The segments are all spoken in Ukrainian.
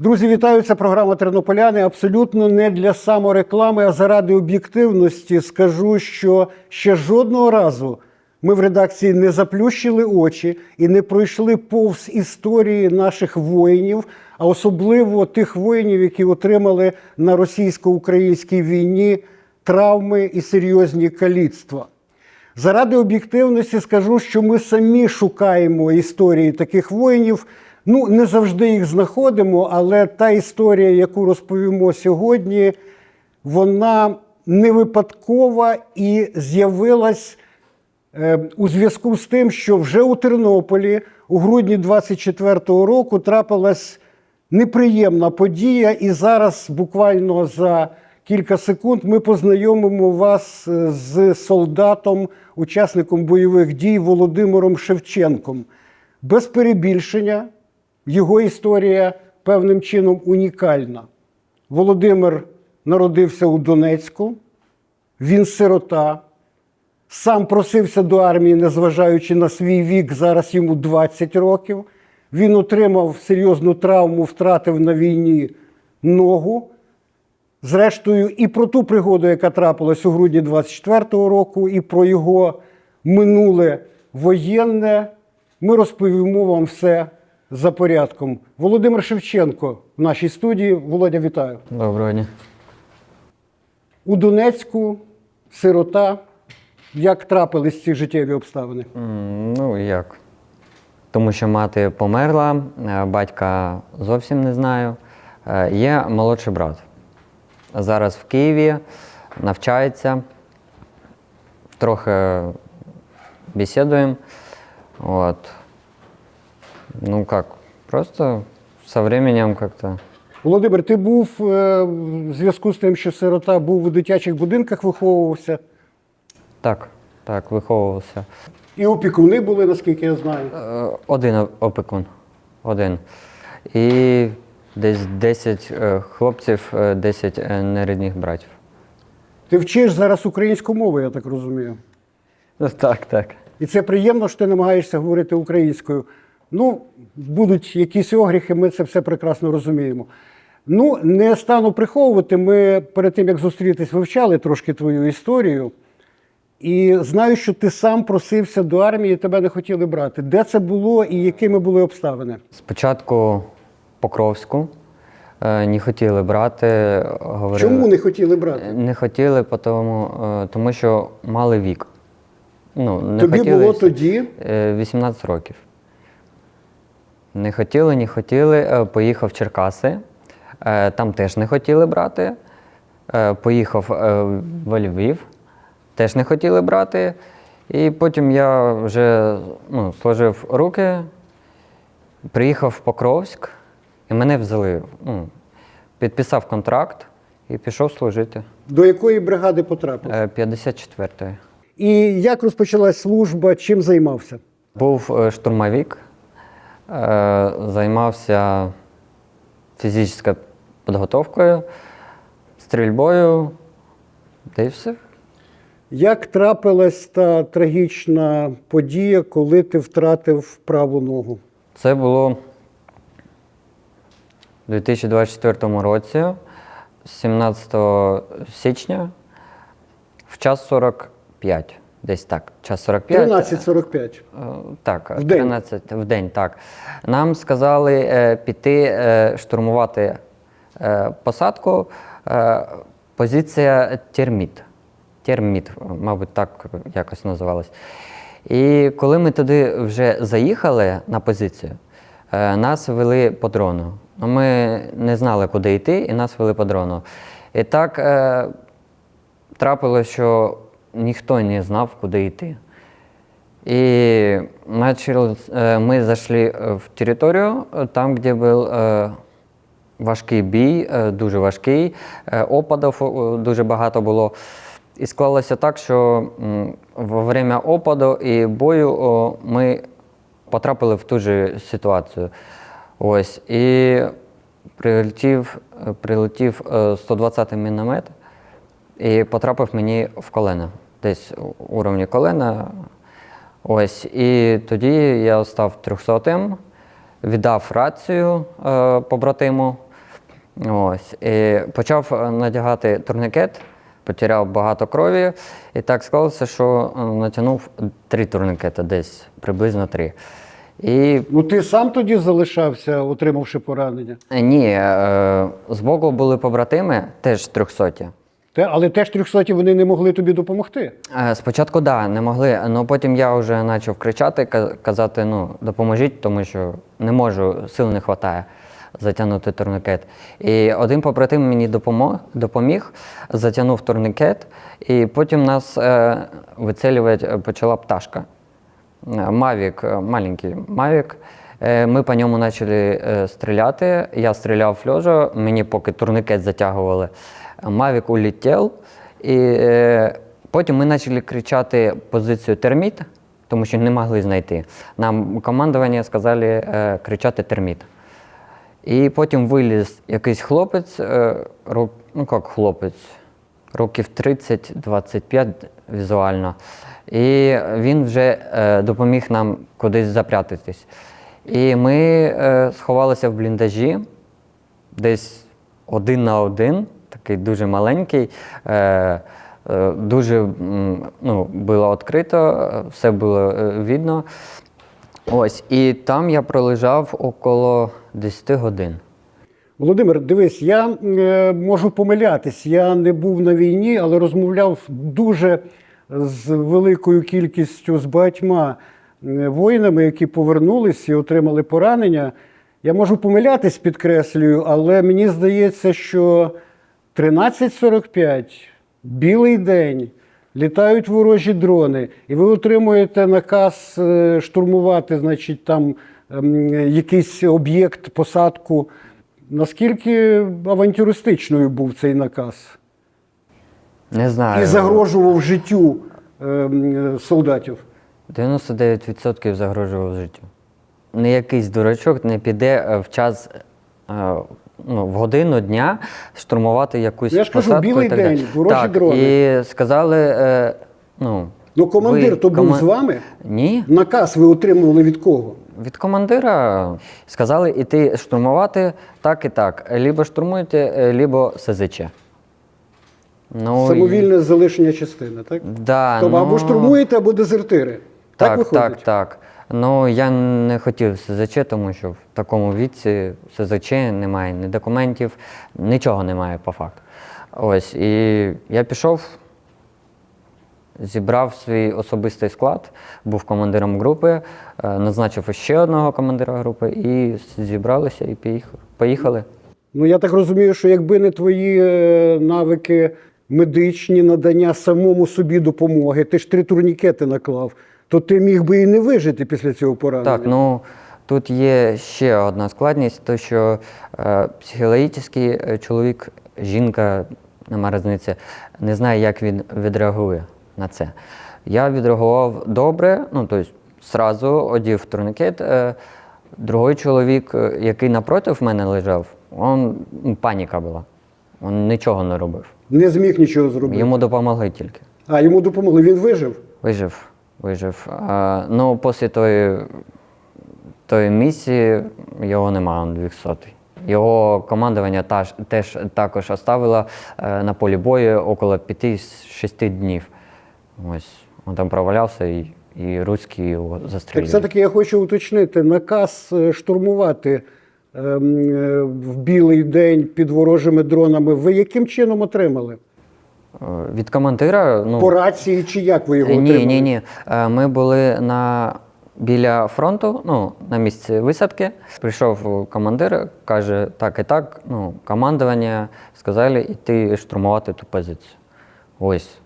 Друзі, вітаю! Це програма Тернополяни. Абсолютно не для самореклами, а заради об'єктивності скажу, що ще жодного разу ми в редакції не заплющили очі і не пройшли повз історії наших воїнів, а особливо тих воїнів, які отримали на російсько-українській війні травми і серйозні каліцтва. Заради об'єктивності скажу, що ми самі шукаємо історії таких воїнів. Ну, не завжди їх знаходимо, але та історія, яку розповімо сьогодні, вона не випадкова і з'явилась е, у зв'язку з тим, що вже у Тернополі у грудні 24-го року трапилась неприємна подія, і зараз буквально за кілька секунд ми познайомимо вас е, з солдатом, учасником бойових дій Володимиром Шевченком. Без перебільшення, його історія певним чином унікальна. Володимир народився у Донецьку, він сирота, сам просився до армії, незважаючи на свій вік, зараз йому 20 років. Він отримав серйозну травму, втратив на війні ногу. Зрештою, і про ту пригоду, яка трапилась у грудні 24-го року, і про його минуле воєнне, ми розповімо вам все за порядком. Володимир Шевченко в нашій студії. Володя, вітаю. Доброго дня. У Донецьку сирота. Як трапились ці життєві обставини? Ну як? Тому що мати померла, е, батька зовсім не знаю. Е, Є молодший брат. Зараз в Києві навчається. Трохи бесідуємо. От. Ну як, просто со временем как-то. Володимир, ти був е, в зв'язку з тим, що сирота був у дитячих будинках, виховувався, Так, так, виховувався. і опікуни були, наскільки я знаю. Е, Один о- опікун. Один. І десь 10 е, хлопців, е, 10 е, нерідних братів. Ти вчиш зараз українську мову, я так розумію. Так, так. І це приємно, що ти намагаєшся говорити українською. Ну, будуть якісь огріхи, ми це все прекрасно розуміємо. Ну, не стану приховувати. Ми перед тим, як зустрітись, вивчали трошки твою історію. І знаю, що ти сам просився до армії, тебе не хотіли брати. Де це було і якими були обставини? Спочатку Покровську е, не хотіли брати. Говорили, Чому не хотіли брати? Не хотіли, тому, е, тому що мали вік. Ну, не Тобі хотіли було тоді Е, 18 років. Не хотіли, не хотіли. Е, Поїхав в Черкаси. Е, Там теж не хотіли брати. Е, Поїхав в Львів, теж не хотіли брати. І потім я вже ну, сложив руки, приїхав в Покровськ, і мене взяли. Ну, підписав контракт і пішов служити. до якої бригади потрапив? Е, 54-ї. І як розпочалась служба, чим займався? Був штурмовик, е, займався фізичною підготовкою, стрільбою, та й все. Як трапилась та трагічна подія, коли ти втратив праву ногу? Це було у 2024 році, 17 січня, в час 45. Десь так, час 45. 13.45. Е, Так, В день? в день, так. Нам сказали е, піти е, штурмувати е, посадку. Е, позиція терміт. Терміт, мабуть, так якось називалось. І коли ми туди вже заїхали на позицію, е, нас вели по дрону. Ну, Ми не знали, куди йти, і нас вели по дрону. І так е, трапилось, що ніхто не знав, куди йти. И начал, э, мы зайшли э, в територію, э, там, де був э, важкий бій, э, дуже важкий, э, опадів э, дуже багато було. І склалося так, що м, во время опаду і бою о, ми потрапили в ту же ситуацію. Ось. І прилетів, е, прилетів е, 120-й міномет і потрапив мені в колено. Десь у уровні колена. Ось. І тоді я став трьохсотим, віддав рацію е, побратиму. Ось. І почав е, надягати турнікет, потеряв багато крові. І так склалося, що е, натягнув три турнікети, десь приблизно три. І Ну ти сам тоді залишався, отримавши поранення. е, ні, е, збоку були побратими, теж трьохсоті. Але теж трьохсоті вони не могли тобі допомогти. Е, Спочатку да, не могли, але потім я вже почав кричати, казати, ну, допоможіть, тому що не можу, сил не вистачає затягнути турникет. І один побратим мені допомог, допоміг, затягнув турникет, і потім нас е, вицелювати почала пташка. Е, Мавік, е, маленький Мавік. Ми по ньому почали стріляти. Я стріляв льожа, мені поки турникет затягували. Мавік улетів. І е, потім ми почали кричати позицію терміт, тому що не могли знайти. Нам командування сказали е, кричати терміт. І потім виліз якийсь хлопець, е, рок, ну як хлопець, років 30-25 візуально. І він вже е, допоміг нам кудись запрятатись. І ми е, сховалися в бліндажі, десь один на один, такий дуже маленький. Е, е, Дуже ну, було відкрито, все було е, видно. Ось, і там я пролежав около 10 годин. Володимир, дивись, я е, можу помилятись. Я не був на війні, але розмовляв дуже з великою кількістю з багатьма воїнами, які повернулись і отримали поранення. Я можу помилятись, підкреслюю, але мені здається, що 13.45, білий день, літають ворожі дрони, і ви отримуєте наказ е, штурмувати, значить, там ем, якийсь об'єкт, посадку. Наскільки авантюристичною був цей наказ? Не знаю. І загрожував життю ем, солдатів. 99% загрожував життю. Ніякийсь дурачок не піде е, в час, е, ну, в годину дня штурмувати якусь Я ж кажу, посадку білий і так день, далі. ворожі так, дрони. І сказали, е, ну. Ну, командир ви то був кома- з вами? Ні. Наказ ви отримували від кого? Від командира сказали іти штурмувати так і так. Лібо штурмуєте, е, лібо СЗЧ. Ну, і- Самовільне залишення частини, так? Да, Тобто ну... або штурмуєте, або дезертири. Так, Так, виходить? так, так. Ну я не хотів СЗЧ, тому що в такому віці СЗЧ немає ні документів, нічого немає по факту. Ось, і я пішов, зібрав свій особистий склад, був командиром групи, е, назначив ще одного командира групи і зібралися і поїхали. Ну, я так розумію, що якби не твої е, навики медичні, надання самому собі допомоги, ти ж три турнікети наклав, то ти міг би і не вижити після цього поранення. Так, ну тут є ще одна складність, то що е, психологічний е, чоловік, жінка, нема різниці, не знає, як він відреагує на це. Я відреагував добре, ну тобто зразу одів турникет. Е, другий чоловік, е, який напроти мене лежав, он, ну, паніка була. Він нічого не робив. Не зміг нічого зробити. Йому допомогли тільки. А йому допомогли, він вижив. Вижив, вижив. А, ну, після тої, тої місії його немає, він 200. Його командування таж, теж також оставило е, на полі бою около 5-6 днів. Ось, він там провалявся і, і руські його Так все-таки я хочу уточнити: наказ е, штурмувати ем, е, в білий день під ворожими дронами. Ви яким чином отримали? Е, Від командира, ну, По рації чи як ви його Ні, отримали? ні, ні. Е, Ми були на, біля фронту, ну, на місці висадки. Прийшов командир, каже, так і так, ну, командування сказали йти штурмувати ту позицію. Ось.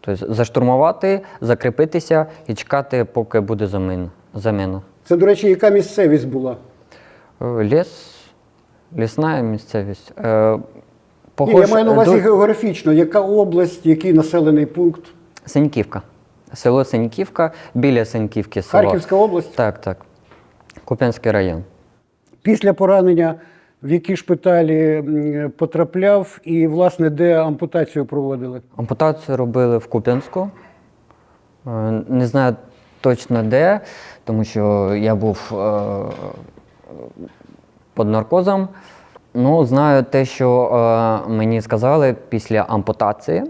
Тобто заштурмувати, закріпитися і чекати, поки буде заміна. Це, до речі, яка місцевість була? Е, Ліс, лісна місцевість. Е, Ні, я маю на увазі ду- географічно, яка область, який населений пункт? Синьківка. Село Синьківка, біля Синьківки село. Харківська область. Так, так. Куп'янський район. Після поранення в які шпиталі потрапляв і, власне, де ампутацію проводили? Ампутацію робили в Куп'янську. Е, Не знаю точно де, тому що я був е, під наркозом. Ну, знаю те, що е, мені сказали після ампутації.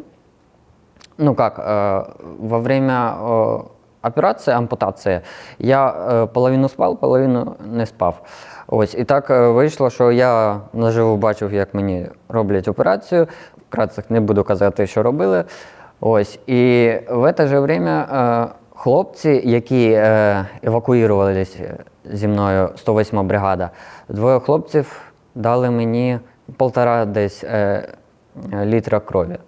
Ну как, э, во время э, операції, ампутації, я е, половину спав, половину не спав. Ось, і так е, вийшло, що я наживо бачив, як мені роблять операцію. Вкратце не буду казати, що робили. Ось, і в це же время е, хлопці, які е, евакуювалися зі мною 108 бригада, двоє хлопців дали мені полтора десь е, літра крові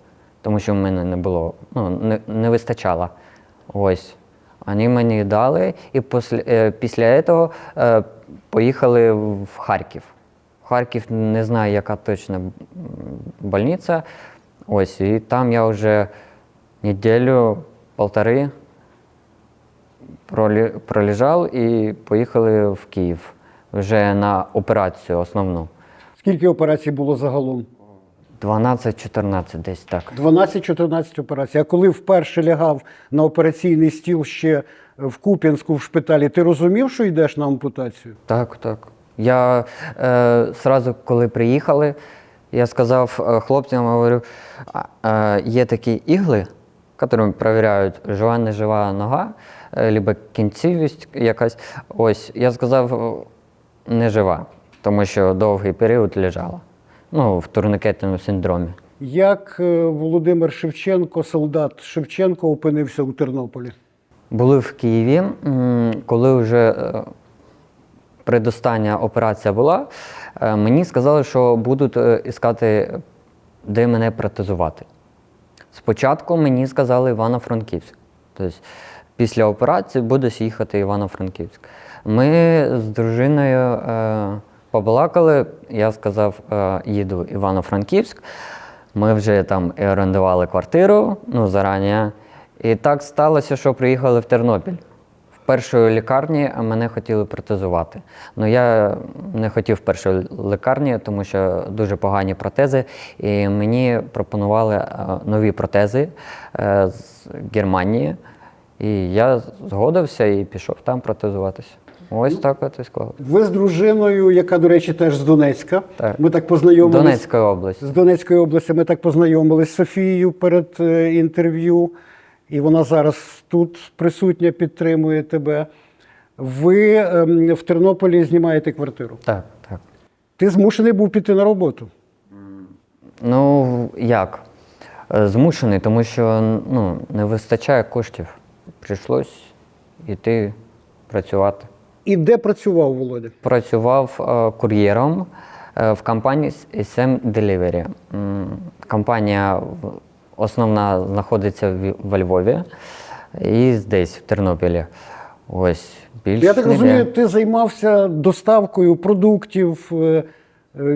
тому що в мене не було, ну, не, не вистачало. Ось. Вони мені дали, і після, е, після цього е, поїхали в Харків. Харків не знаю, яка точно больниця. Ось, і там я вже неділю, полтори пролі, пролежав і поїхали в Київ вже на операцію основну. Скільки операцій було загалом? 12-14 десь так. 12-14 операцій. А коли вперше лягав на операційний стіл ще в Куп'янську в шпиталі, ти розумів, що йдеш на ампутацію? Так, так. Я е, сразу, коли приїхали, я сказав е, хлопцям, говорю, е, є такі ігли, якими перевіряють, жива, не жива нога, е, либо кінцівість якась. Ось, я сказав, не жива, тому що довгий період лежала. Ну, в турникетному синдромі. Як е, Володимир Шевченко, солдат Шевченко, опинився у Тернополі? Були в Києві, коли вже е, предостання операція була, е, мені сказали, що будуть іскати, де мене протезувати. Спочатку мені сказали Івано-Франківськ. Тобто після операції будеш їхати Івано-Франківськ. Ми з дружиною побалакали, я сказав, е, їду в Івано-Франківськ. Ми вже там орендували квартиру ну, зарані. І так сталося, що приїхали в Тернопіль. В першої лікарні мене хотіли протезувати. Ну я не хотів в першої лікарні, тому що дуже погані протези. І мені пропонували е, нові протези е, з Германії. І я згодився і пішов там протезуватися. Ось так от і склало. Ви з дружиною, яка, до речі, теж з Донецька. Так. Ми так познайомилися. Донецька область. З Донецької області ми так познайомилися з Софією перед е, інтерв'ю, і вона зараз тут присутня, підтримує тебе. Ви ем, в Тернополі знімаєте квартиру. Так, так. Ти змушений був піти на роботу. Ну, як? Е, Змушений, тому що ну, не вистачає коштів. Прийшлось йти працювати. І де працював Володя? Працював е, кур'єром е, в компанії SM Delivery. Компанія основна знаходиться в- Львові і десь в Тернопілі. Ось більше Я так розумію, ти займався доставкою продуктів, е,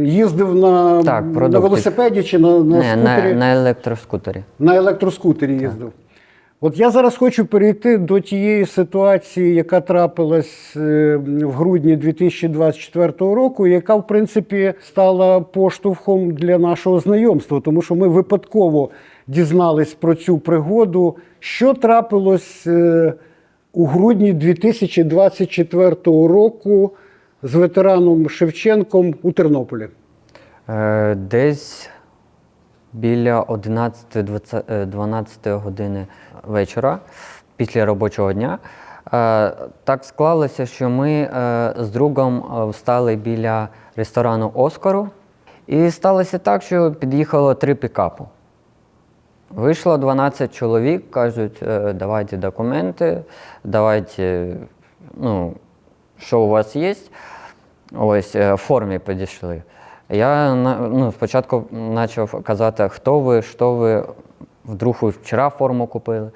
їздив на, Так, на велосипеді чи на, на Не, на, скутері? на електроскутері. На електроскутері їздив. От я зараз хочу перейти до тієї ситуації, яка трапилась е, в грудні 2024 року, яка, в принципі, стала поштовхом для нашого знайомства, тому що ми випадково дізнались про цю пригоду, що трапилось е, у грудні 2024 року з ветераном Шевченком у Тернополі. Е, Десь біля 11-12 години вечора після робочого дня. е, Так склалося, що ми е, з другом е, встали біля ресторану Оскару. І сталося так, що під'їхало три пікапи. Вийшло 12 чоловік, кажуть, «Е, давайте документи, давайте, ну, що у вас є. Ось е, в формі підійшли. Я ну, спочатку почав казати, хто ви, що ви, вдруг ви вчора форму купили.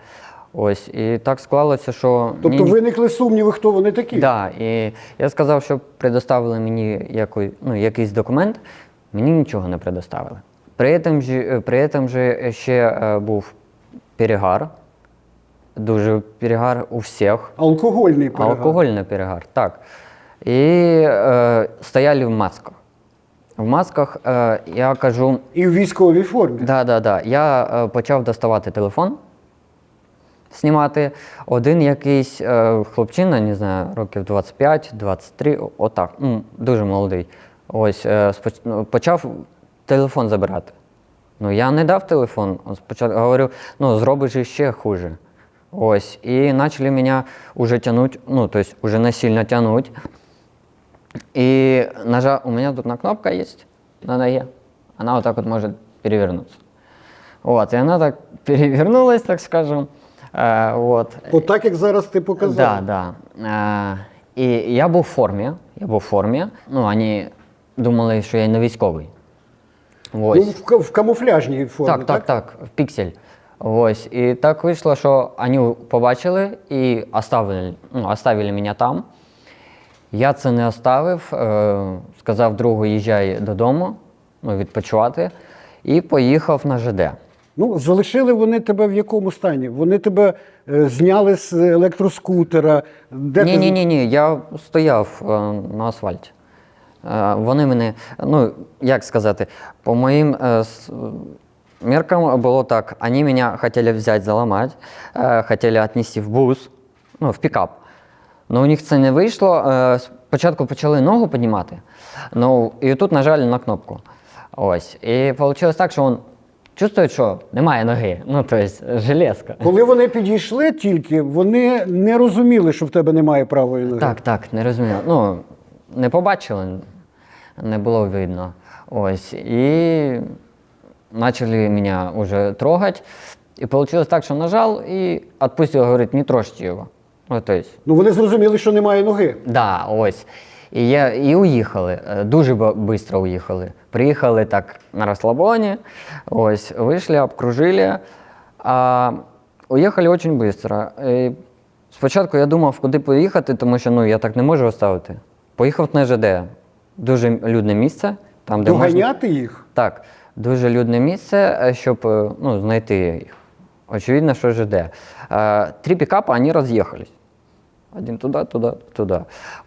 Ось, і так склалося, що. Тобто виникли сумніви, хто вони такі? Да, і я сказав, що предоставили мені який, ну, якийсь документ, мені нічого не предоставили. При цьому же, при цьому же ще е, був перегар, дуже перегар у всіх. Алкогольний перегар. Алкогольний перегар, так. І е, стояли в масках. В масках е, я кажу, І в військовій формі. Да, да, да. Я е, почав доставати телефон, знімати. Один якийсь е, хлопчина, не знаю, років 25-23, отак, ну, дуже молодий. Ось е, споч- ну, почав телефон забирати. Ну, я не дав телефон. Спочатку говорю, ну, зробиш іще хуже. Ось. І почали мене уже тянуть, ну, то есть уже насильно тянуть. И нажа... у меня тут на кнопка есть на ноге. Она вот так вот может перевернуться. Вот, и она так перевернулась, так скажем. Э, вот. От так, як зараз ти показав. Да, да. Е, і я був в формі. Я був в формі. Ну, вони думали, що я не військовий. Ну, Ось. в, ка- в камуфляжній формі. так, так, так, в піксель. Ось. І так вийшло, що вони побачили і оставили, ну, оставили мене там. Я це не оставив. Е, сказав другу, їжджай додому, ну, відпочивати. І поїхав на ЖД. Ну, залишили вони тебе в якому стані? Вони тебе е, зняли з електроскутера. Де Ні, ти- ні, ні, ні. Я стояв е, на асфальті. Е, вони мене, ну як сказати, по моїм е, с- меркам було так. Вони мене хотіли взяти, заламати, е, хотіли віднести в бус, ну, в пікап. Ну, у них це не вийшло. Е, Спочатку почали ногу піднімати, ну, і тут нажали на кнопку. Ось. І вийшло так, що він чувствує, що немає ноги. Ну, тобто, железка. Коли вони підійшли тільки, вони не розуміли, що в тебе немає правої ноги. Так, так, не розумію. Ну, не побачили, не було видно. Ось. І почали мене вже трогати. І вийшло так, що нажав і відпустив, говорить, не трожте його. Ну, Ну вони зрозуміли, що немає ноги. да, ось. І, я, і уїхали. Е, Дуже швидко уїхали. Приїхали так на розслабоні, ось, вийшли, обкружили. А уїхали дуже швидко. І спочатку я думав, куди поїхати, тому що ну, я так не можу оставити. Поїхав на ЖД. Дуже людне місце. Там, де можна... Їх. Так, дуже людне місце, е, щоб е, ну, знайти їх. Очевидно, що ЖД. Е, Три пікапи, вони роз'їхались. Один туди, туди, туди.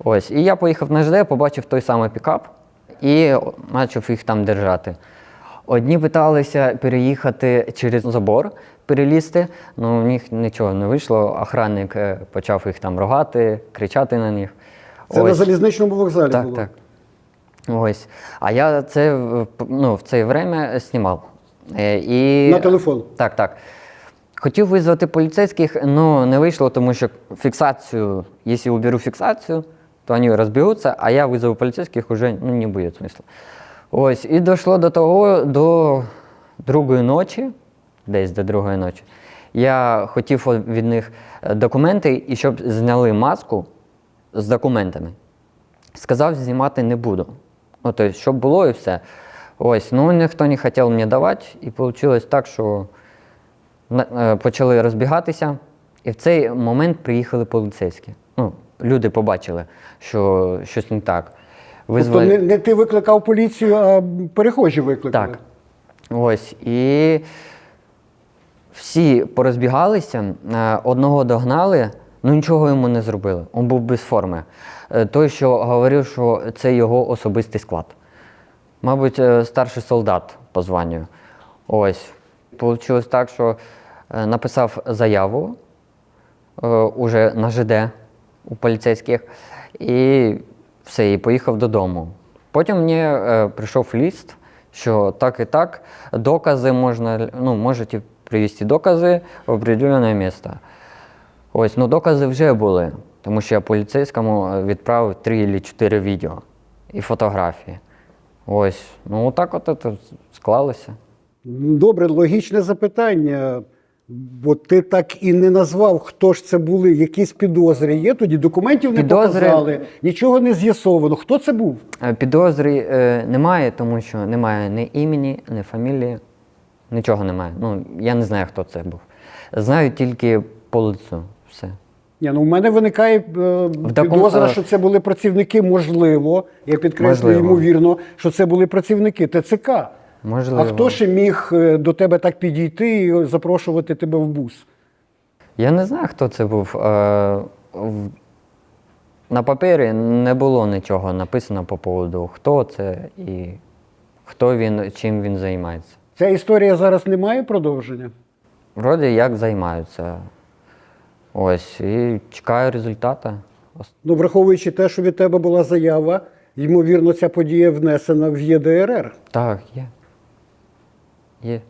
Ось. І я поїхав на ЖД, побачив той самий пікап і почав їх там держати. Одні питалися переїхати через забор, перелізти, але у них нічого не вийшло. Охранник е, почав їх там рогати, кричати на них. Це на залізничному вокзалі Так, було. так. Ось. А я це в- ну, в це время знімав. Е, І... На телефон. Так, так. Хотів визвати поліцейських, але не вийшло, тому що фіксацію, якщо уберу фіксацію, то вони розбігуться, а я визову поліцейських вже ну, не буде смисла. Ось, і дійшло до того, до другої ночі, десь до другої ночі, я хотів від них е, документи, і щоб зняли маску з документами. Сказав, знімати не буду. Ну, тобто, щоб було і все. Ось, ну ніхто не хотів мені давати, і вийшло так, що почали розбігатися, і в цей момент приїхали поліцейські. Ну, люди побачили, що щось не так. Тобто не, не ти викликав поліцію, а перехожі викликали. Так. Ось. І всі порозбігалися, е, одного догнали, ну нічого йому не зробили. Він був без форми. Е, Той, що говорив, що це його особистий склад. Мабуть, е, старший солдат по званню. Ось. Получилось так, що е, написав заяву е, уже на ЖД у поліцейських і все, і поїхав додому. Потім мені е, прийшов лист, що так і так, докази можна, ну, можете привезти докази в определене місце. Ось, ну докази вже були, тому що я поліцейському відправив три чи чотири відео і фотографії. Ось, ну так от це склалося. Добре, логічне запитання. Бо ти так і не назвав, хто ж це були, якісь підозри є. Тоді документів не Підозри- показали, нічого не з'ясовано. Хто це був? Е, Підозри е, немає, тому що немає ні імені, ні фамілії, нічого немає. Ну, я не знаю, хто це був. Знаю тільки по лицю. Все. Ні, ну, у мене виникає е, підозра, е, що це були працівники, можливо, я підкреслюю, ймовірно, що це були працівники ТЦК. Можливо. А хто ще міг е, до тебе так підійти і запрошувати тебе в бус? Я не знаю, хто це був. Е, На папері не було нічого написано по поводу, хто це і хто він, чим він займається. Ця історія зараз не має продовження? Вроді як займаються. Ось, і чекаю результату. Ну, враховуючи те, що від тебе була заява, ймовірно, ця подія внесена в ЄДРР. Так, є. Є.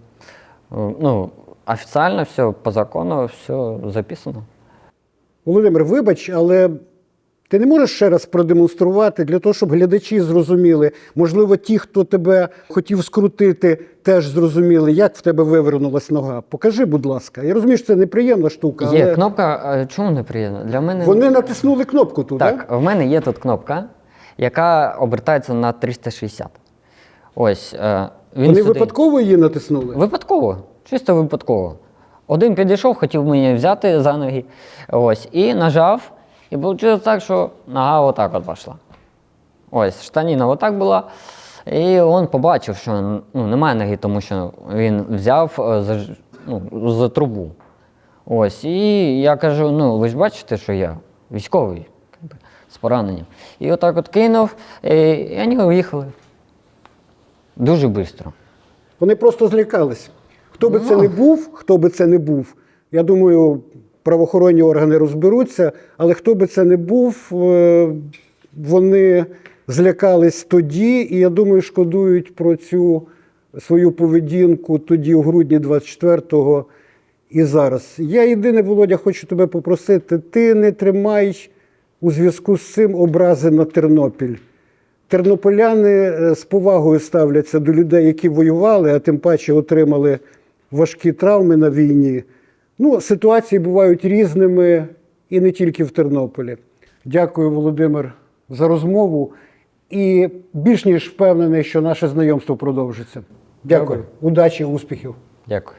Ну, офіційно все, по закону все записано. Володимир, вибач, але ти не можеш ще раз продемонструвати для того, щоб глядачі зрозуміли. Можливо, ті, хто тебе хотів скрутити, теж зрозуміли, як в тебе вивернулась нога. Покажи, будь ласка. Я розумію, що це неприємна штука, Є але кнопка, а чому неприємно? Для мене. вони натиснули кнопку тут. Так, в мене є тут кнопка, яка обертається на 360. Ось. Е, він Вони сюди- випадково її натиснули? Випадково, чисто випадково. Один підійшов, хотів мені взяти за ноги. Ось, і нажав. І вийшло так, що нога отак от пішла. Ось, штаніна отак була. І він побачив, що ну, немає ноги, тому що він взяв е, за, ну, за трубу. Ось, і я кажу: ну, ви ж бачите, що я військовий з пораненням. І отак от кинув, і, і вони уїхали. Дуже швидко. Вони просто злякались. Хто би це Ну. не був, хто би це не був, я думаю, правоохоронні органи розберуться, але хто би це не був, е, вони злякались тоді, і я думаю, шкодують про цю свою поведінку тоді, у грудні 24-го і зараз. Я єдине, Володя, хочу тебе попросити: ти не тримай у зв'язку з цим образи на Тернопіль. Тернополяни е, з повагою ставляться до людей, які воювали, а тим паче отримали важкі травми на війні. Ну, ситуації бувають різними і не тільки в Тернополі. Дякую, Володимир, за розмову. І більш ніж впевнений, що наше знайомство продовжиться. Дякую. Добре. Удачі, успіхів. Дякую.